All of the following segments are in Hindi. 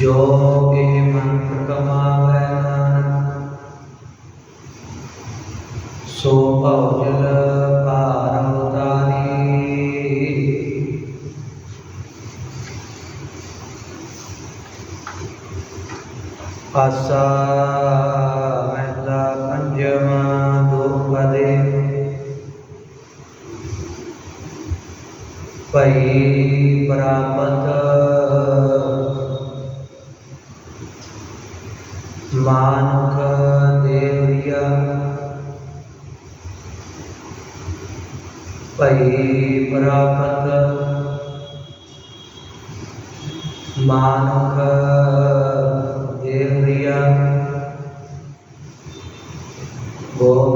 ਜੋ ਇਹ ਮੰਤਰ ਕਮਾਵੈ ਨਾਨਕ, ਸੋ ਭਉ ਜਲ ਭਾਰ ਉਤਾਰੀ। ਆਸਾ ਮਹਿਲਾ ਪੰਜਵਾ ਦੁਪਦੇ ਭਈ ਭਈ ਪ੍ਰਾਪਤ ਮਾਨੁਖ ਦੇਵਿਆ ਗੋਬਿੰਦ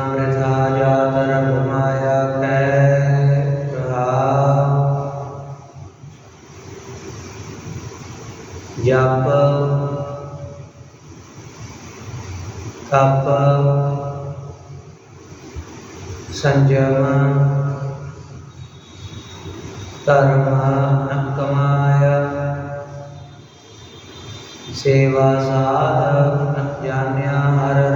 ਸੰਜਮ ਕਰਮਾ ਕਮਾਇਆ। ਸੇਵਾ ਸਾਧਕ ਜਾਣਿਆ ਹਰ।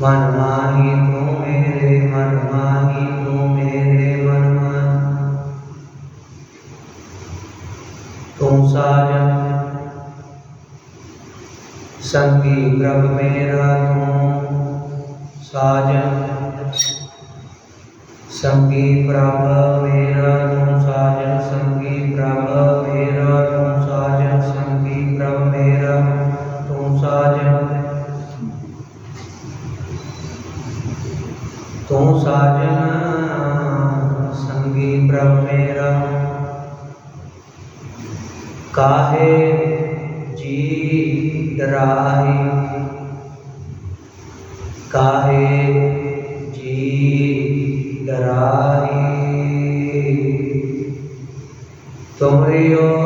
मन मांगी तू मेरे मन मांगी तू मेरे मन मान तुम साजन संगी प्रभ मेरा तू साजन, संगी प्रभ मेरा तू साजन, संगी प्रभ मेरा तू साजन संगी ब्रह्मेरा। काहे जी राही? काहे जी डराही तुमरी ओर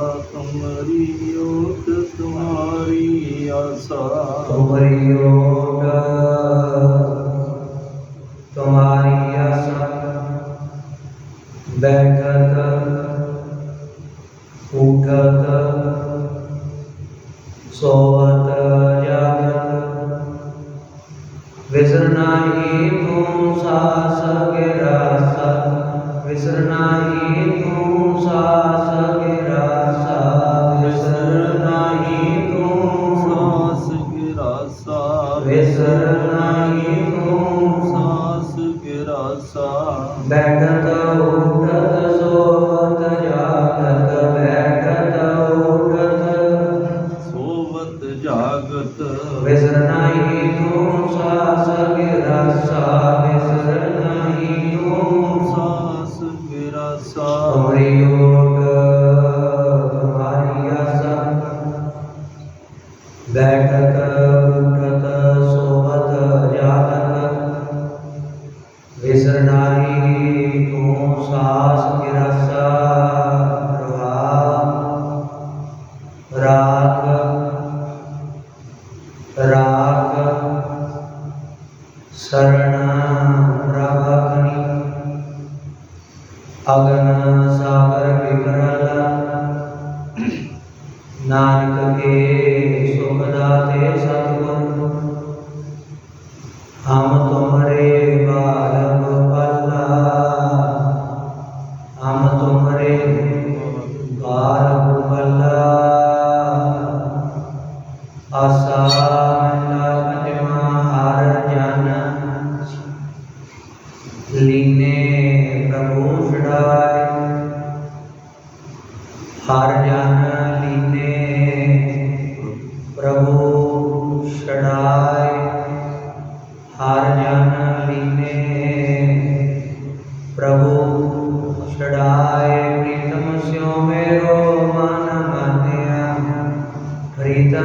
सगिरा विसरना ही तू सा सगिरा सा that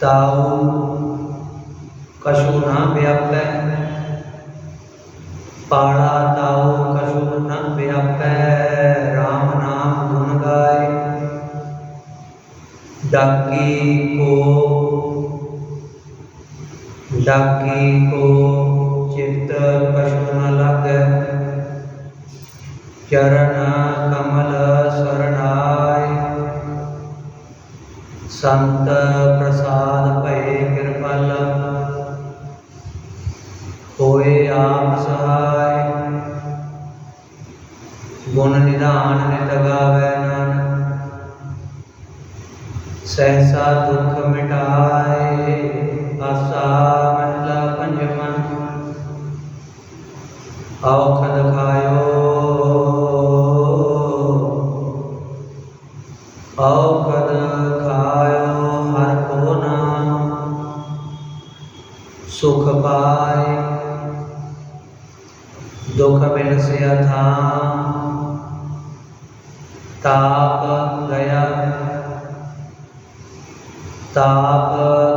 ताऊ, कशु न व्याप। पाड़ा ताऊ, कशु न व्याप। राम नाम गुण गाय डाकी को डाकी को चित्त पशु न लग। चरण सहसा दुख मिटाए आशा 大悲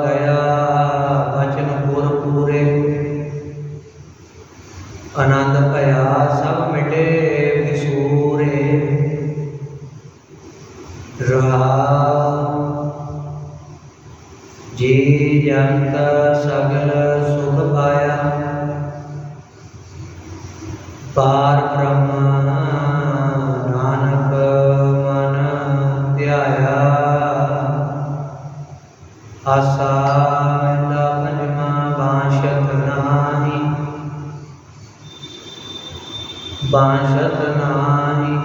ਬਾਸ਼ਤ ਨਾਹੀ,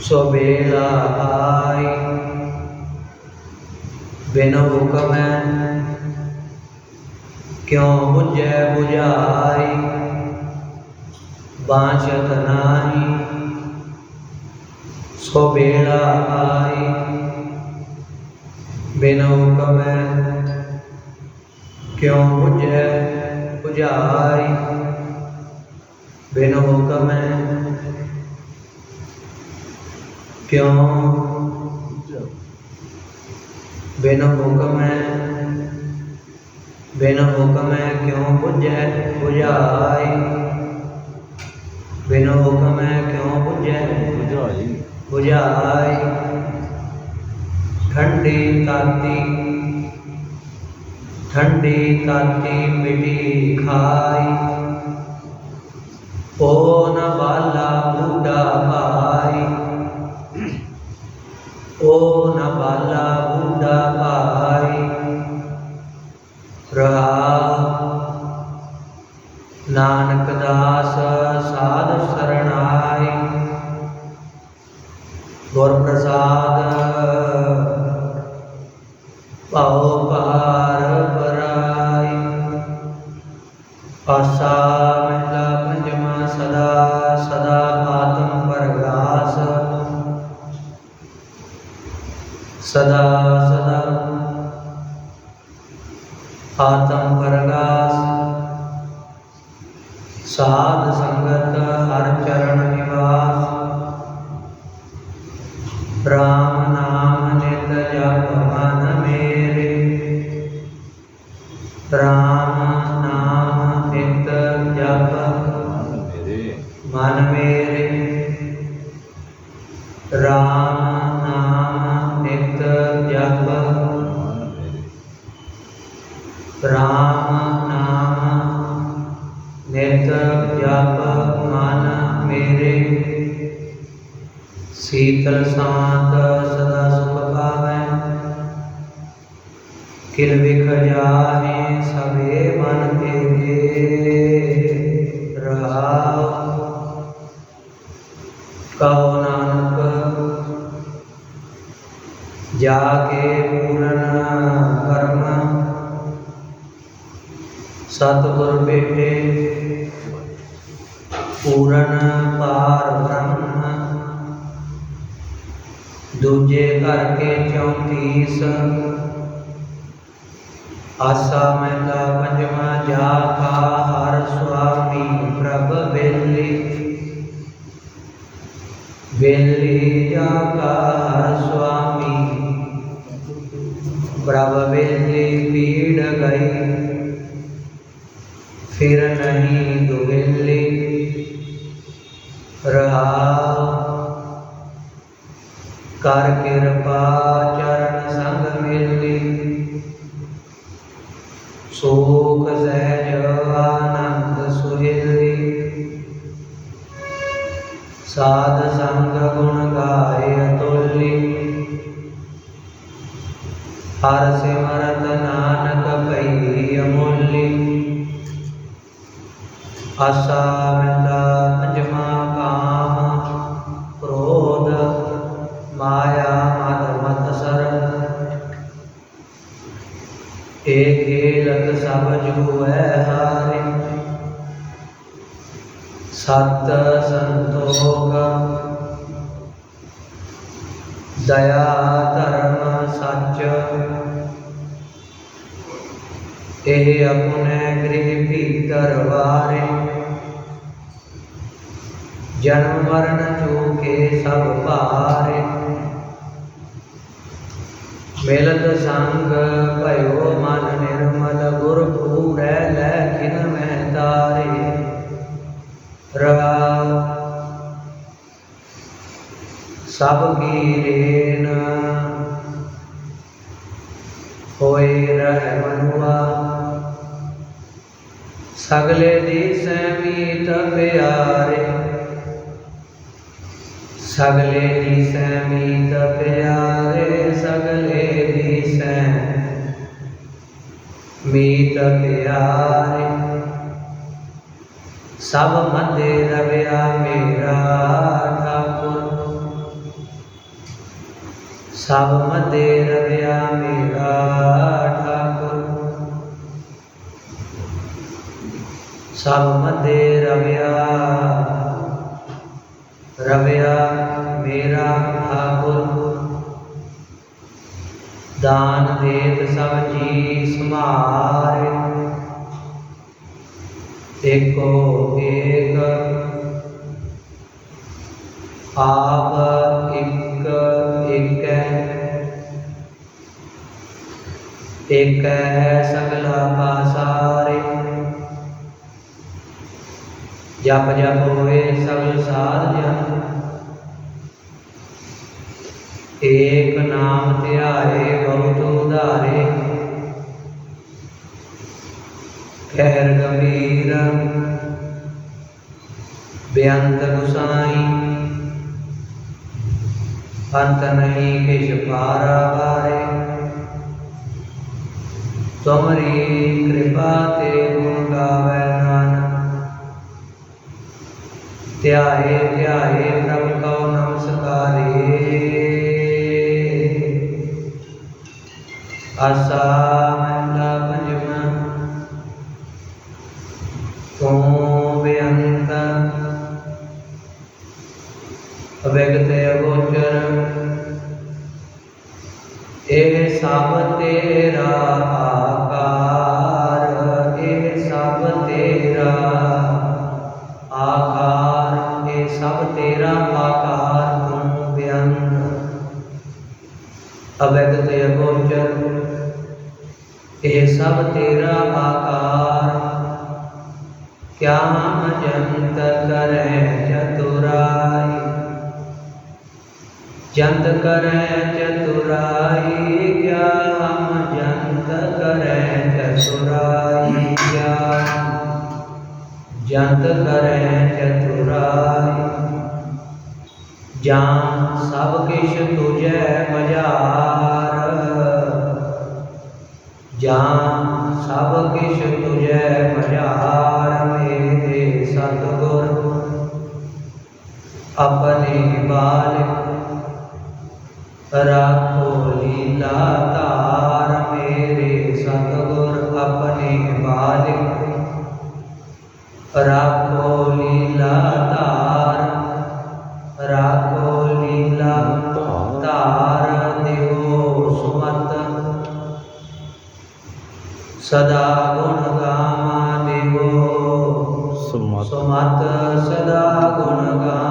ਸੋ ਬੇਲਾ ਆਈ। ਬਿਨ ਹੁਕਮ ਕਿਉ ਬੁਝੈ ਬੁਝਾਈ? ਬਾਸ਼ਤ ਨਾਹੀ, ਸੋ ਬੇਲਾ ਆਈ। ਬਿਨ ਹੁਕਮ ਕਿਉ ਬੁਝੈ ਬੁਝਾਈ? बिन हुक्म क्यों? बिन हुक्म बिन हुक्म क्यों पुजै बुझाई? बिन हुक्म क्यों पुजै बुझाई। बुझाई? ठंडी ताती ठंडी ताती मिटी खाई। ओन बाला बुढ़ा भाई। ओन बाला बुढ़ा भाई। रहा। नानक दास साध शरणाई। गौर प्रसाद किल बिख जाए सबे मन के रहा कहो नानक, जाके पूरन कर्म। सतगुर बेटे पूर्ण पार ब्रह्म। दूजे करके चौंतीस आसा असमता पंचम जाका हर स्वामी प्रभ बेली बेली जाका हर स्वामी प्रभ बेली पीड़ गई फिर नहीं दुहिल हर मरत नानक पई अमूल्य अजमा काम क्रोध माया मद मत सर एक सब सत संतोष दया ਸੱਚ। ਇਹ ਆਪਣੇ ਗ੍ਰਹਿ ਦਰਬਾਰੇ ਜਨਮ ਮਰਨ ਚੂਕੇ ਸਭ ਭਾਰੇ। ਮਿਲਤ ਸੰਗ ਭਇਓ ਮਨ ਨਿਰਮਲ ਗੁਰ ਪੂਰੈ ਲੈ ਮਹਿ ਤਾਰੇ। ਰਹਾ। ਸਭ ਕੀ ਰੇਨ ਹੋਏ ਰਹਿ ਮਨੁਆ। ਸਗਲੇ ਦੀ ਸੈਮੀਤ ਪਿਆਰੇ। ਸਗਲੇ ਦੀ ਸੈਮੀਤ ਪਿਆਰੇ, ਸਗਲੇ ਦੀ ਸੈ ਮੀਤ ਪਿਆਰੇ। ਸਭ ਮਧੇ ਰਵਿਆ ਮੇਰਾ ਠਾਕੁਰ। ਸਭ ਮਧੇ ਰਵਿਆ संबंधे रव्या। रव्या, मेरा ठाकुर। दान देत सब जी समार एको एक आप एक एक एक है सगला का ਜਪ ਜਪ ਹੋਏ ਸਗਲ ਸਾਧ ਜਨ ਏਕ ਨਾਮ ਧਿਆਏ, ਬਹੁਤ ਉਧਾਰੇ। ਖੈਰ ਗੰਭੀਰ। ਬੇਅੰਤ ਗੁਸਾਈ। ਅੰਤ ਨਹੀਂ ਕਿਛ ਪਾਰਾ ਵਾਰੇ ਤੁਮਰੀ ਕਿਰਪਾ ਤੇ ਗੁਣ ਗਾਵੇ। त्याहे त्याहे प्रभु का नमस्कार असा सब तेरा आकार। क्या जंत करे चतुराई? जंत करे चतुराई, क्या हम जंत करे चतुराई? क्या जंत करे चतुराई? जान सब किश तुझे मजार जान ਸਭ ਕਿਛ ਤੁਝੈ ਬਜਾਰ ਮੇਰੇ ਸਤਿਗੁਰ ਆਪਣੇ ਬਾਲਕ ਰਾਖੋ ਲੀਲਾ ਧਾਰ ਮੇਰੇ ਸਤਿਗੁਰ ਆਪਣੇ ਬਾਲਕ ਰਾਖੋ ਸਦਾ ਗੁਣ ਗਾਵਾਂ ਸਮਤ। ਸੁਮਤ ਸਦਾ ਗੁਣ ਗਾਵਾਂ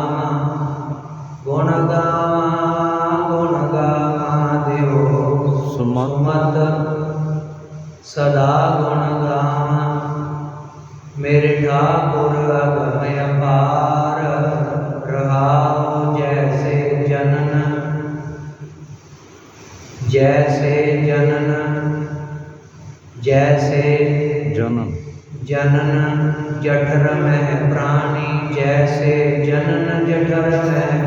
जठर से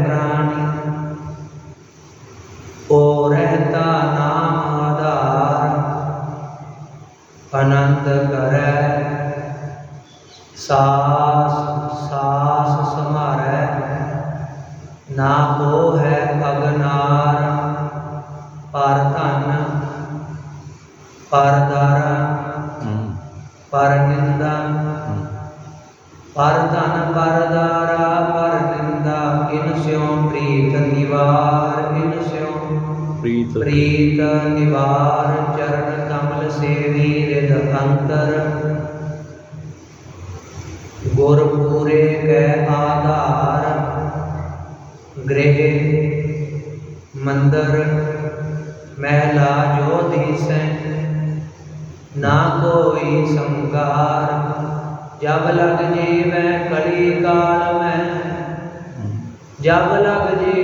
प्रीत निवार चरण कमल सेवी हृद अंतर गुर पूरे कै आधार, गृह, मंदिर, महला जो दिस, ना कोई संगार। जब लग जीव कली काल में, जब लग जी